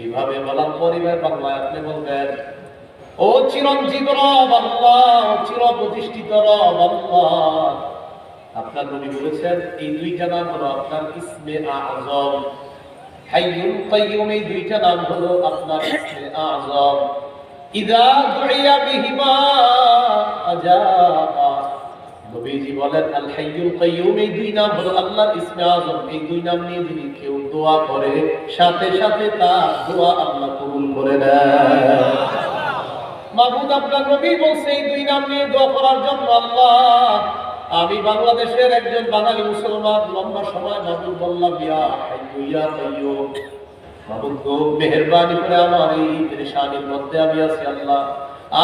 এইভাবে বলার পরে এবার বাংলায় আপনি বলবেন, ও চিরঞ্জীব রব আল্লাহ চির প্রতিষ্ঠিত রব আল্লাহ। আপনার নবী বলেছেন, এই দুইটা নাম হলো আপনার ইসমে আজম। হাইয়ুল কাইয়ুম, এই দুইটা নাম হলো আপনার ইসমে আজম। ইদা দুইয়া বিহিমা আজাবা। নবীজি বলেন, আল হাইয়ুল কাইয়ুম এই দুই নাম হলো আল্লাহর ইসমে এই দুই নাম নিয়ে কেউ দোয়া করে, সাথে সাথে তার দোয়া আল্লাহ কবুল করে মাহমুদ আপনার নবী বলছে, এই দুই নাম নিয়ে দোয়া করার জন্য আল্লাহ, আমি বাংলাদেশের একজন বাঙালি মুসলমান, লম্বা সময় মাহমুদ বললাম, ইয়া হাইয়ু, ইয়া কাইয়ুম মাহমুদ গো করে আমার এই মধ্যে আমি আছি, আল্লাহ।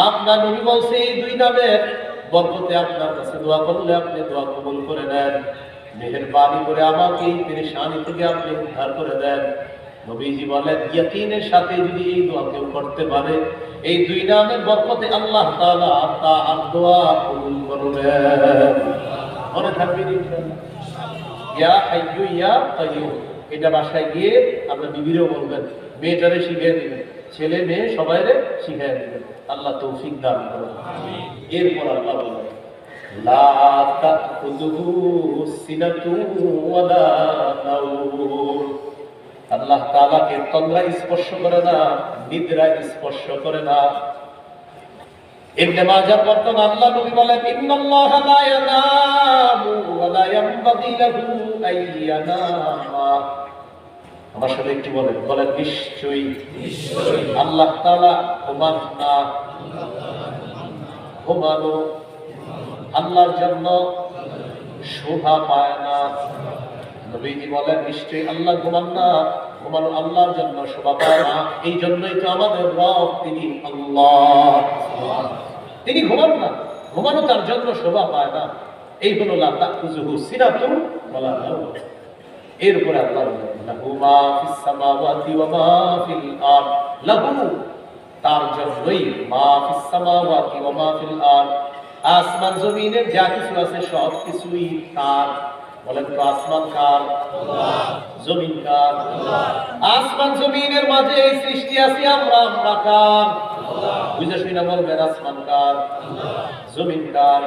আপনার নবী বলছে, এই দুই নামের বরকতে আপনার কাছে দোয়া করলে আপনি দোয়া কবুল করে নেন। মেহেরবানি করে আমাকে এই পরেশানি থেকে আপনি উদ্ধার করে দেন। নবীজি বলেন, ইয়াকিনের সাথে যদি এই দোয়া কেউ করতে পারে, এই দুই নামের বরকতে আল্লাহ তাআলা তার দোয়া কবুল করবেন। মনে থাকবে ইনশাআল্লাহ ইয়া হাইয়ু ইয়া কাইয়ুম এটা বাসায় গিয়ে আপনার বিবিরও বলবেন, মেয়েটারে শিখিয়ে দিবেন। ছেলে মেয়ে সবাইরে শিখিয়ে দিবেন। আল্লাহ তৌফিক দান করুন। এরপর আল্লাহ বলেন, লা তাখুযুহু সিনাতু ওয়ালা নাওম আল্লাহ তাআলাকে তল্লা স্পর্শ করে না, নিদ্রা স্পর্শ করে না। বর্তমান আল্লাহ আমার সাথে একটু বলেন বলেন, নিশ্চয়ই। আল্লাহ না আল্লাহর জন্য শোভা পায় না। নবীজি বলেন, নিশ্চয়ই আল্লাহ ঘুমান না ঘুমানো আল্লাহর জন্য শোভা পায় না। এই জন্যই তো আমাদের রব তিনি আল্লাহ। তিনি ঘুমান না ঘুমানো তার জন্য শোভা পায় না। এই হলো লা তাকুজুহু সিনাতুন ওয়ালা নাওম। এরপরে আল্লাহ লাহু মা ফিস সামাওয়াতি ওয়া মা ফিল আরদ। লাহু তার জন্যই মা ফিস সামাওয়াতি ওয়া মা ফিল আরদ। আসমান জমিনের যা কিছু আছে সব কিছুই তার। বলেন তো আসমান কার? জমিন কার? আসমান জমিনের মাঝে এই সৃষ্টি আছে আমরা আমরা কার? বুঝে শুনে বলবেন, আসমান কার? জমিন কার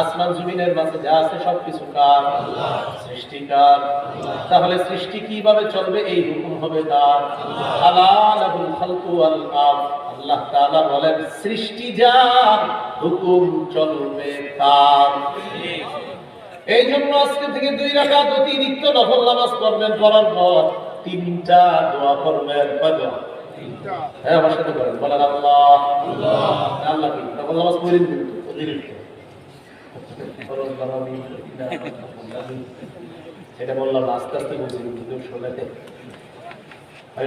আসমান জমিনের মাঝে যা আছে সবকিছু কার সৃষ্টিকার তাহলে সৃষ্টি কীভাবে চলবে? এই হুকুম হবে তার। হালালাহুল খালকু আমর আল্লাহ বলেন, সৃষ্টি হুকুম চলবে তার। এই জন্য আজকে থেকে দুই রাকাত অতিরিক্ত নফল নামাজ পড়ার পর তিনটা দোয়া করবেন হ্যাঁ আমার সাথে করেন বলেন আল্লাহ। আল্লাহ কি? নফল নামাজ পড়েন কিন্তু। সেটা বললাম, আস্তে আস্তে বলছি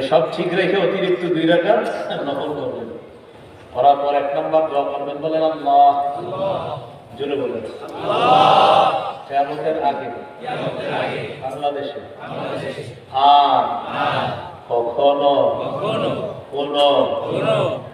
সব ঠিক রেখে অতিরিক্ত দুই রাকাত নফল করবেন করার পর এক নম্বর দোয়া করবেন বলেন, আল্লাহ। জোরে বলেন। কেয়ামতের আগে। বাংলাদেশে। আর কখনো কোন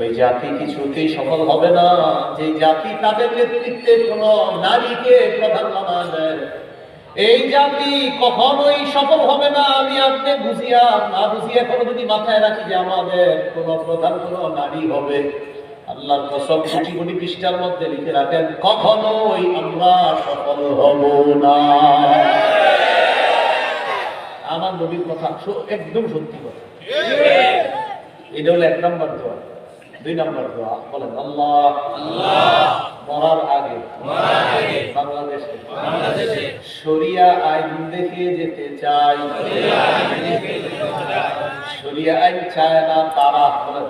ওই জাতি কিছুতেই সফল হবে না। যে জাতি তাদের নেতৃত্বে কোন নারীকে প্রধান বানা দেয়। এই জাতি কখনোই সফল হবে না। আমি আপনি বুঝিয়া, না বুঝিয়া কোনো যদি মাথায় রাখি যে আমাদের কোন প্রধান কোন নারী হবে। আল্লাহর কসম, কোটি কোটি পৃষ্ঠার মধ্যে লিখে রাখেন, কখনোই আমরা সফল হব না। আমার নবীর কথা একদম সত্যি কথা। এটা হলো এক নম্বর দোয়া। দুই নম্বর দোয়া, বলেন, আল্লাহ মরার আগে বাংলাদেশে শরিয়া আইন দেখে যেতে চাই। শরিয়া আইন চায় না তারা, বলেন।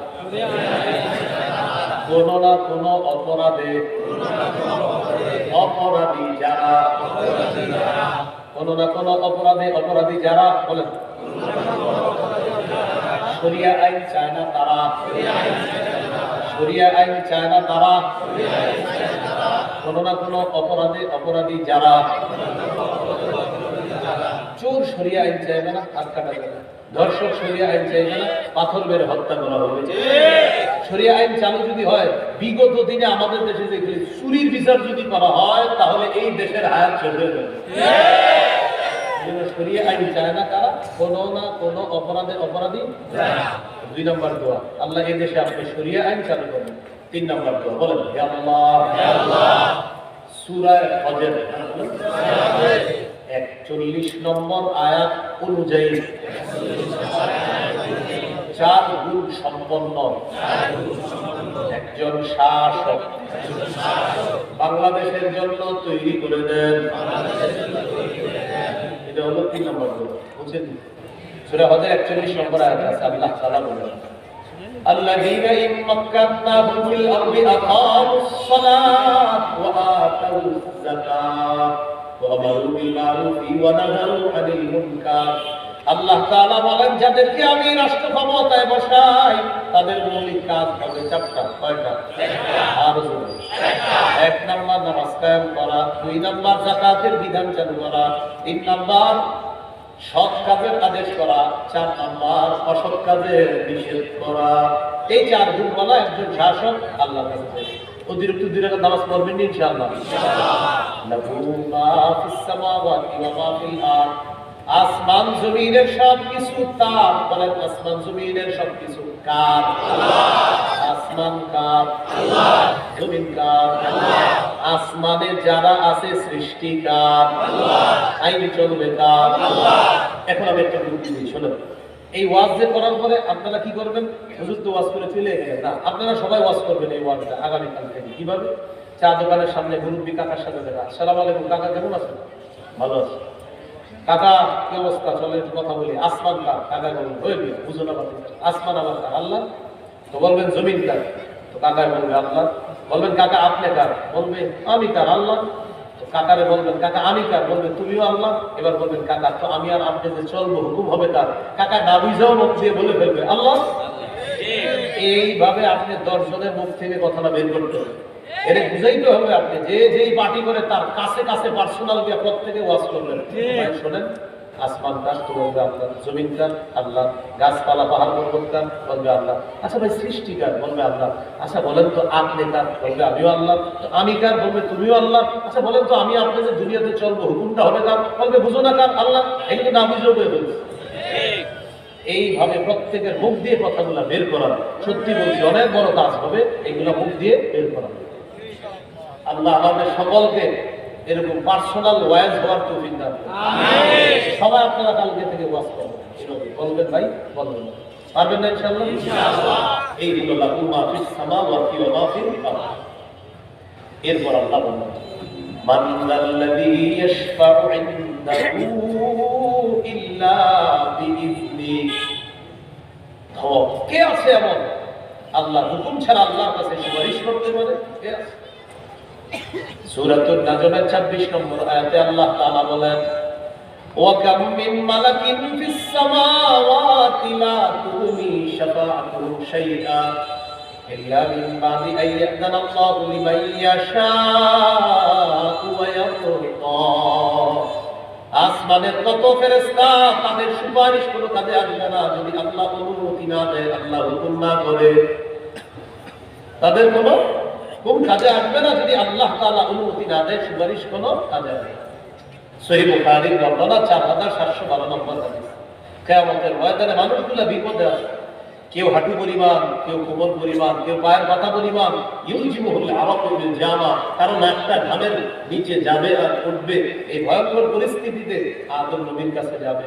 কোন না কোন অপরাধে অপরাধী যারা, কোনো না কোনো অপরাধে অপরাধী যারা, বলেন। শরিয়া আইন চায় না তারা। শরিয়া আইন চায় না তারা। কোনো না কোনো অপরাধে অপরাধী যারা। চোর শরিয়া আইন চাইবে না, হাত কাটা যাবে। ধর্ষক শরিয়া আইন চাইবে না, পাথর মেরে হত্যা করা হবে। শরিয়া আইন চালু যদি হয়, বিগত দিনে আমাদের দেশে যে চুরির বিচার যদি করা হয়, তাহলে এই দেশের হায়াত হয়ে যাবে। শরিয়া আইন চায় না কারা কোনো না কোনো অপরাধে অপরাধী দুই নম্বর দোয়া আল্লাহ এই দেশে আপনি শরিয়া আইন চালু করেন। তিন নম্বর দোয়া বলেন হে আল্লাহ। হে আল্লাহ। সূরা হজর একচল্লিশ নম্বর আয়াত অনুযায়ী চার গুণ সম্পন্ন। একজন শাসক বাংলাদেশের জন্য তৈরি করে দেন। হলো তিন নম্বর গুণ বুঝছেন সুরা হজের একচল্লিশ নম্বর আয়াত আছে আল্লাহ তাআলা বলেন الذين إن مكناهم في الأرض أقاموا الصلاة وآتوا الزكاة وأمروا بالمعروف ونهوا عن المنكر আল্লাহ তাআলা বলেন যাদেরকে আমি রাষ্ট্র ক্ষমতায় বসাই তাদের মৌলিক কাজ হবে চারটা কয়টা? আর এক নাম্বার নামাজ কায়েম করা দুই নাম্বার জাকাতের বিধান চালু করা তিন নাম্বার সৎ কাজের আদেশ করা চার নাম্বার অসৎ কাজের নিষেধ করা। এই চার গুণ বলা একজন শাসক আল্লাহ কাছে অতিরিক্ত দুই নামাজ পড়বেন ইনশাআল্লাহ। লাহু মা ফিস সামাওয়াতি ওয়া মা ফিল আরদ আসমান জমিনের সব কিছু তার বলেন, আসমান জমিনের সব কিছু কার? আসমান কার? জমিন কার? আসমানে যারা আছে সৃষ্টিকার আইন চলবে কার? এখন আমি একটা বুদ্ধি দিই শোনো এই ওয়াজ যে করার পরে আপনারা কি করবেন? হুজুর তো ওয়াজ করে চলে গেলেন। না, আপনারা সবাই ওয়াজ করবেন এই ওয়াজটা আগামীকাল থেকে। কীভাবে? চা দোকানের সামনে মুরব্বী কাকার সাথে দেখা। আসসালামু আলাইকুম, কাকা কেমন আছেন? ভালো আছে। কাকা কি অবস্থা চলে একটু কথা বলি। আসমান কার? কাকা বলবেন হয়ে গেল বুঝো না আসমান আমার কার? আল্লাহ? তো বলবেন জমিন কার? তো কাকায় বলবে আল্লাহ। বলবেন কাকা আপনি কার? বলবে আমি কার? আল্লাহ? তো কাকারে বলবেন কাকা আমি কার? বলবে তুমিও আল্লাহ? এবার বলবেন কাকা তো আমি আর আপনি যে চলবো হুকুম হবে তার কাকা দাবি যাও মুখ দিয়ে বলে ফেলবে আল্লাহ? এইভাবে আপনি দর্শনের মুখ থেকে কথাটা বের করতে হবে। এটা বুঝাইতে হবে আপনি যে যেই পার্টি করে তার কাছে কাছে পার্সোনাল গিয়ে প্রত্যেকে ওয়াজ করবেন। শোনেন আসমান বলবে আল্লাহ জমিন কার আল্লাহ গাছপালা পাহাড় পর্বত কার বলবে আল্লাহ। আচ্ছা ভাই সৃষ্টিকার বলবে আল্লাহ। আচ্ছা বলেন তো আপনি কার? বলবে আমিও আল্লাহ। আমি কার? বলবে তুমিও আল্লাহ। আচ্ছা বলেন তো আমি আপনি যে দুনিয়াতে চলবো হুকুমটা হবে কার? বলবে বুঝো না কার? আল্লাহ এগুলো না বুঝেও বলে এইভাবে প্রত্যেকের মুখ দিয়ে কথাগুলো বের করা। সত্যি বলছি অনেক বড় কাজ হবে এগুলো মুখ দিয়ে বের করা। আল্লাহ আমাদের সকলকে এরকম পার্সোনাল ওয়াইজ হওয়ার তৌফিক দান সবাই আপনারা কালকে থেকে ওয়াজ করবেন বলবেন ভাই বলবেন। পারবেন না ইনশাআল্লাহ? এইগুলো লাহু মা ফিস সামাওয়াতি ওয়া ফিল আরদ। এরপর আল্লাহ বলেন মান ইয়াশফাউ ইনদাহু ইল্লা বিইذনি কে আছে এমন? আল্লাহ হুকুম ছাড়া আল্লাহর কাছে সুপারিশ করতে পারে? কে আছে? সূরাতুন নাজমের 26 নম্বর আয়াতে আল্লাহ তাআলা বলেন ওয়া কাম মিন মালাকিন ফিস সামাওয়াতি লা শাইআ ইল্লা মিন বাদি আল্লাহু লিমান ওয়া ইয়ারদা। আসমানের কত ফেরেশতা তাদের সুপারিশ কোনো কাজে আসবে না যদি আল্লাহ অনুমতি না দেয়, আল্লাহ হুকুম না করে। তাদের কোনো কোন কাজে আসবে না যদি আল্লাহ তাআলা অনুমতি না দেয়, সুপারিশ কোনো কাজে আসবে না। সহি বুখারীর বর্ণনা চার হাজার সাতশো বারো নম্বর কেয়ামতের ময়দানে মানুষগুলো বিপদে আছে কেউ হাঁটু পরিমাণ, কেউ কোমর পরিমাণ, কেউ পায়ের পাতা পরিমাণ ইউজিবু হলে আরব করবে জামা, কারণ একটা ঘামের নিচে যাবে আর উঠবে। এই ভয়ঙ্কর পরিস্থিতিতে আদম নবীর কাছে যাবে।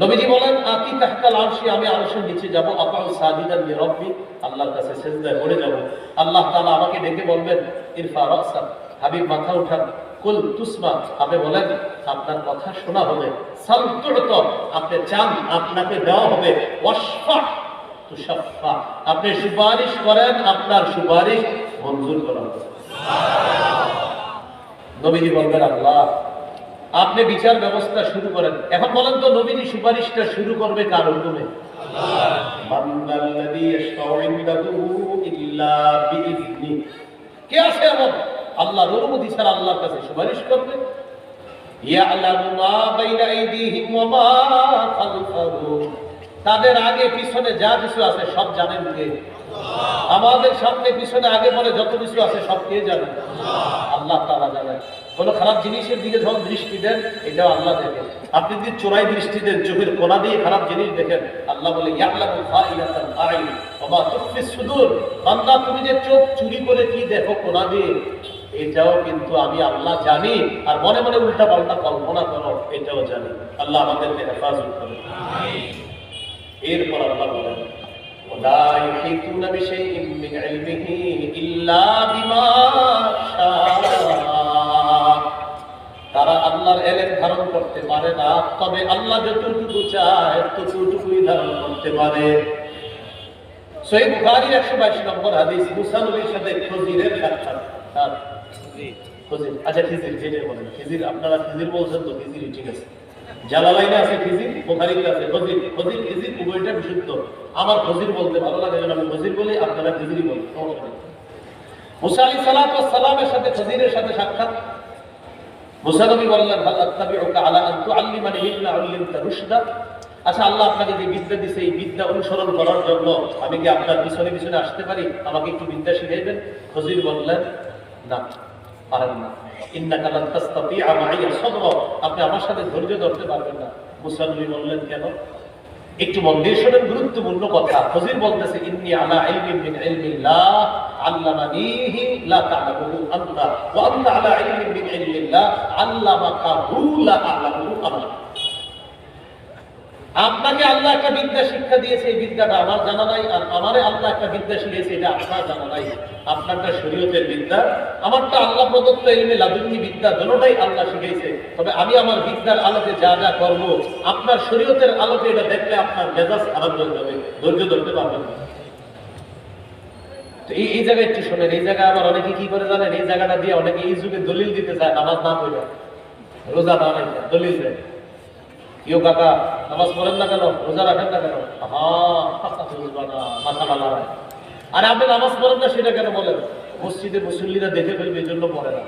নবীজি বলেন আতি তাহকাল আরশি আমি আরশের নিচে যাব। আকাউ সাজিদান লি রব্বি আল্লাহর কাছে সিজদায় পড়ে যাব। আল্লাহ তাআলা আমাকে ডেকে বলবেন ইরফা রাসা হাবিব মাথা উঠান। কুল তুসমা আপনি বলেন আপনার কথা শোনা হবে। সাল তুরত আপনি চান আপনাকে দেওয়া হবে। ওয়াশফা তুশাফা আপনি সুপারিশ করেন আপনার সুপারিশ মঞ্জুর করা হবে। নবীজি বলবেন আল্লাহ আপনি বিচার ব্যবস্থা শুরু করেন। এখন বলেন তো নবীজি সুপারিশটা শুরু করবে কার হুকুমে? কে আছে এমন? আল্লাহর অনুমতি ছাড়া আল্লাহর কাছে সুপারিশ করবে। তাদের আগে পিছনে যা কিছু আছে সব জানেন কে? আমাদের সামনে পিছনে আগে পরে যত কিছু আছে সব কে জানেন আল্লাহ। কোন খারাপ জিনিসের দিকে যখন দৃষ্টি দেন এটাও আল্লাহ দেখেন আপনি যদি চোরাই দৃষ্টি দেন চোখের কোনা দিয়ে খারাপ জিনিস দেখেন আল্লাহ বলে ইয়ালামু খাইনাতাল আইন ওয়া মা তুখফি সুদূর বান্দা তুমি যে চোখ চুরি করে কি দেখো কোনা দিয়ে এটাও কিন্তু আমি আল্লাহ জানি আর মনে মনে উল্টা পাল্টা কল্পনা করো এটাও জানি আল্লাহ আমাদেরকে হেফাজত করে এরপর আল্লাহ বলেন ولا يحيطون بشيء من علمه إلا بما شاء তারা আল্লাহর এলেম ধারণ করতে পারে না। তবে আল্লাহ যতটুকু চায়, ততটুকুই ধারণ করতে পারে। বুখারী 122 নম্বর হাদিস সাথে খজিরের সাক্ষাৎ খজির আচ্ছা খিজির যেটা বলেন। খিজির, আপনারা খিজির বলছেন তো ঠিক আছে। জালালাইনে আছে খিজির, বুখারীতে আছে খজির। খজির, খিজির, উভয়টা বিশুদ্ধ। আমার খজির বলতে ভালো লাগে আমি খজির বলি, আপনারা খিজিরই নেই। মুসা সালাতু সালামের সাথে, খজিরের সাথে সাক্ষাৎ মুসা নবী বললেন হাল আত্তাবিউকা আলা আন তুআল্লিমানি ইল্লা উল্লিমতা রুশদা? আচ্ছা আল্লাহ আপনাকে যে বিদ্যা দিছে, এই বিদ্যা অনুসরণ করার জন্য আমি কি আপনার পিছনে পিছনে আসতে পারি? আমাকে একটু বিদ্যা শিখাইবেন? হজির বললেন, না, পারেন না। ইন্নাকা লান তাসতাতিআ মাইয়া সদর। আপনি আমার সাথে ধৈর্য ধরতে পারবেন না। মুসা নবী বললেন, কেন? একটু মন শোনেন গুরুত্বপূর্ণ কথা। ফজির বলতেছে, ইন্নি আলা ইলমিন মিন ইলমিল্লাহ, আল্লামানিহি লা তা'লামুহু আনতা, ওয়া আনতা আলা ইলমিন মিন ইলমিল্লাহ, আল্লামাকাহু লা তা'লামুহু আনতা। আপনাকে আল্লাহ একটা বিদ্যা শিক্ষা দিয়েছে, এই বিদ্যাটা আমার জানা নাই, আর আমারে আল্লাহ একটা বিদ্যা শিখিয়েছে, এটা আপনার জানা নাই। আপনারটা শরীয়তের বিদ্যা, আমারটা আল্লাহ প্রদত্ত এলমে লাদুন্নি বিদ্যা, দুটোটাই আল্লাহ শিখিয়েছে। তবে আমি আমার বিদ্যার আলোকে যা যা করব, আপনার শরীয়তের আলোকে এটা দেখলে আপনার মেজাজ খারাপ হয়ে যাবে, ধৈর্য ধরতে পারবেন না। এই এই জায়গায় একটু শোনেন, এই জায়গায় আবার অনেকে কি করে জানেন, এই জায়গাটা দিয়ে অনেকে এই যুগে দলিল দিতে চায়, নামাজ না পড়ে। রোজা না দলিল দেয়। কেউ কাকা নামাজ পড়েন না কেন? রোজা রাখেন না কেন? মাথা নাড়ায় আরে আপনি নামাজ পড়েন না সেটা কেন বলেন? মসজিদে মুসল্লিরা দেখে ফেলবে এই জন্য পড়ে না।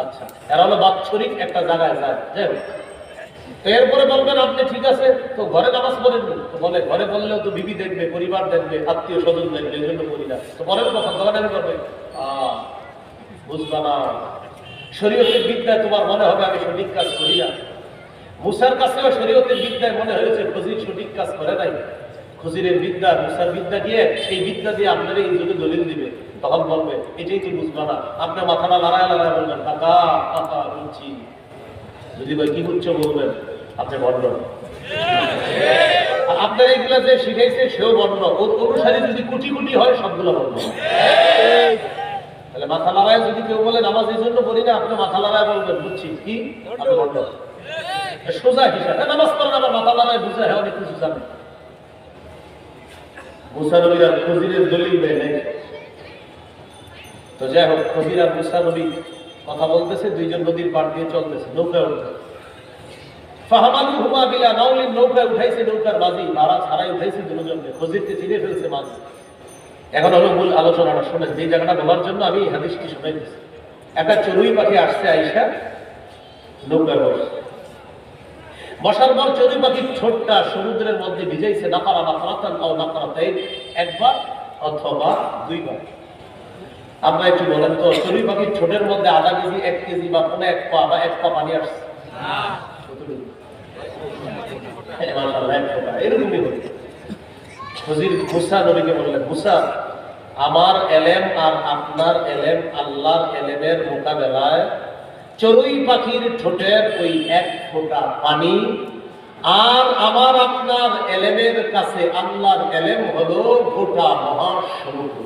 আচ্ছা এরা হলো বাৎসরিক একটা জায়গায় যায়। যাই এরপরে বলবেন আপনি ঠিক আছে? তো ঘরে নামাজ পড়েননি? তো বলে ঘরে বললেও তো বিবি দেখবে পরিবার দেখবে আত্মীয় স্বজন দেখবে এই জন্য পড়ি না। তো পরের কথা দোকানে করবে আহ, বুঝবা না। শরীয়তের বিদ্যায় তোমার মনে হবে আমি সঠিক কাজ করি না। মুসার কাছেও শরীয়তের বিদ্যায় মনে হয়েছে খজির সঠিক কাজ করে নাই। খজিরের বিদ্যা, মুসার বিদ্যা দিয়ে, সেই বিদ্যা দিয়ে আপনারা এই যুগে দলিল দিবে, তখন বলবে, এটাই তো বুঝবা না আপনার মাথাটা লড়ায় লড়ায় বলবেন, কাকা কাকা, বলছি। যদি ভাই কি বুঝছ বলবেন, আপনি বন্ধ আপনার এইগুলা যে শিখাইছে, সেও বন্ধ ওর অনুসারী যদি কোটি কোটি হয়, সবগুলো বন্ধ তাহলে মাথা লড়াই যদি কেউ বলে, নামাজ এই জন্য পড়ি না আপনি মাথা লড়াই বলবেন, বুঝছি। কি? আপনি বন্ধ সোজা হিসাব। নামাজ মাথা বুঝে হ্যাঁ অনেক কিছু জানে। দলিল তো যাই হোক আর মুসা নবী কথা বলতেছে, দুইজন নদীর পাড় দিয়ে চলতেছে, নৌকায় হুমা বিলা নাউলিন নৌকায় উঠাইছে, নৌকার মাঝি ছাড়াই উঠাইছে দুজনকে। খজিরকে চিনে ফেলছে মাঝি। এখন হলো মূল আলোচনাটা, শোনেন যে জায়গাটা বলার জন্য আমি হাদিসটি শুনাইতেছি। একটা চড়ুই পাখি আসছে আইসা, নৌকায় বসছে বসার পর চড়ুই পাখির ছোটটা সমুদ্রের মধ্যে ভিজাইছে নাকারা নাকারাতান ও নাকারাতাই একবার অথবা দুইবার আমরা একটু বলেন তো চড়ুই পাখির ছোটের মধ্যে আধা কেজি এক কেজি বা কোনো এক পা বা এক পা পানি আসছে? হ্যাঁ, বললেন আমার এলেম আর আপনার এলেম আল্লাহর এলেমের মোকাবেলায় চড়ুই পাখির ঠোঁটের ওই এক ফোঁটা পানি। আর আমার আপনার এলেমের কাছে আল্লাহর এলেম হলো গোটা মহাসমুদ্র।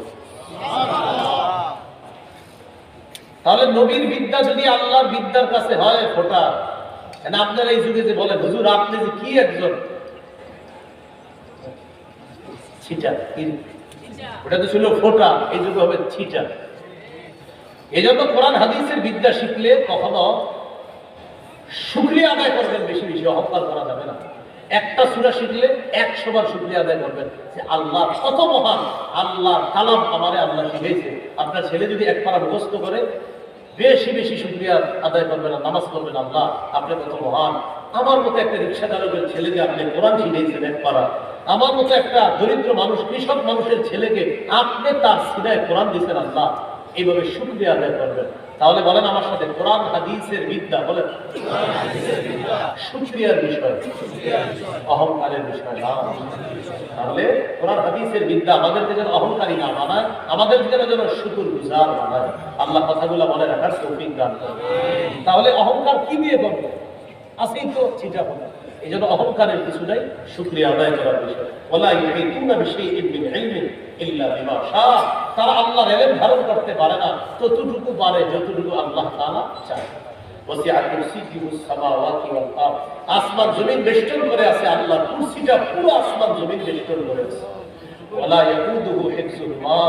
তাহলে নবীর বিদ্যা যদি আল্লাহর বিদ্যার কাছে হয় ফোটা আপনারা এই যুগে যে বলে হুজুর আপনি যে কি একজন? ছিটা। ওটা তো ছিল ফোটা এই যুগে হবে ছিটা। এই জন্য কোরআন হাদিসের বিদ্যা শিখলে কখনো শুক্রিয়া আদায় করবেন বেশি বেশি, অহংকার করা যাবে না। একটা সুরা শিখলে একশো বার শুক্রিয়া আদায় করবেন যে আল্লাহ কত মহান আল্লাহ কালাম আমারে আল্লাহ শিখেছে আপনার ছেলে যদি এক পারা মুখস্থ করে, বেশি বেশি শুক্রিয়া আদায় করবেন আর নামাজ পড়বেন আল্লাহ আপনি কত মহান। আমার মতো একটা রিক্সা চালকের ছেলেকে আপনি কোরআন শিখিয়েছেন এক পারা। আমার মতো একটা দরিদ্র মানুষ, কৃষক মানুষের ছেলেকে আপনি তার সিনায় কোরআন দিয়েছেন আল্লাহ। এইভাবে শুক্রিয়া আদায় করবেন? তাহলে বলেন আমার সাথে কোরআন, হাদিসের বিদ্যা, বলেন। শুক্রিয়ার বিষয়। অহংকারের বিষয় না। তাহলে কোরআন, হাদিসের বিদ্যা আমাদেরকে যেন অহংকারী না বানায় আমাদের যেন যেন শুকুর গুজার বানায় আল্লাহ কথাগুলো মনে রাখার তৌফিক দান তাহলে অহংকার কি দিয়ে করব? আসেই তো চিন্তা বলে এই জন্য অহংকারের কিছু নাই, শুক্রিয়া আদায় করার বিষয়। ইলমিন ইল্লা বিমা শাহ। তারা আল্লাহর ইলম ধারণ করতে পারে না ততটুকু পারে, যতটুকু আল্লাহ তাআলা চায়। আসমান, জমিন বেষ্টন করে আছে আল্লাহ। কুরসিটা পুরো আসমান, জমিন বেষ্টন করে আছে। ইয়াকুদুহু হিফযুহুমা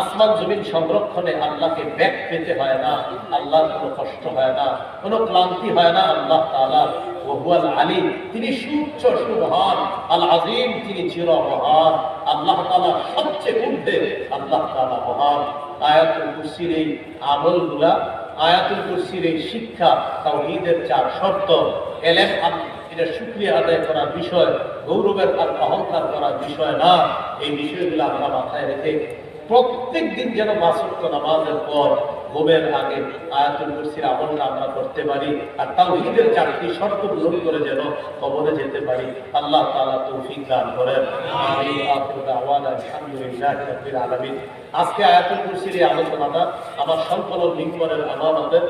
আসমান জমিন সংরক্ষণে আল্লাহকে ব্যাক পেতে হয় না, আল্লাহর কোনো কষ্ট হয় না, কোনো ক্লান্তি হয় না আল্লাহ তিনি সুচ্চ আল তিনি চির মহান। আল্লাহ তাআলা সবচেয়ে ঊর্ধ্বে, আল্লাহ তাআলা মহান। আয়াতুল কুরসির এই আমলগুলা, আয়াতুল কুরসির এই শিক্ষা, তাওহীদের চার শর্ত। এলেম এটা শুক্রিয়া আদায় করার বিষয়। গৌরবের আর অহংকার করার বিষয় না, এই বিষয়গুলো আমরা মাথায় রেখে প্রত্যেক দিন যেন মাসুক্ত নামাজের পর ঘুমের আগে আয়াতুল কুরসির আমলটা আমরা করতে পারি, আর তাও ঈদের চারটি শর্ত পূরণ করে যেন কবরে যেতে পারি। আল্লাহ তাআলা তৌফিক দান করেন। আজকে আয়াতুল কুরসির এই আলোচনাটা আমার সংকলন লিঙ্কনের আমানতের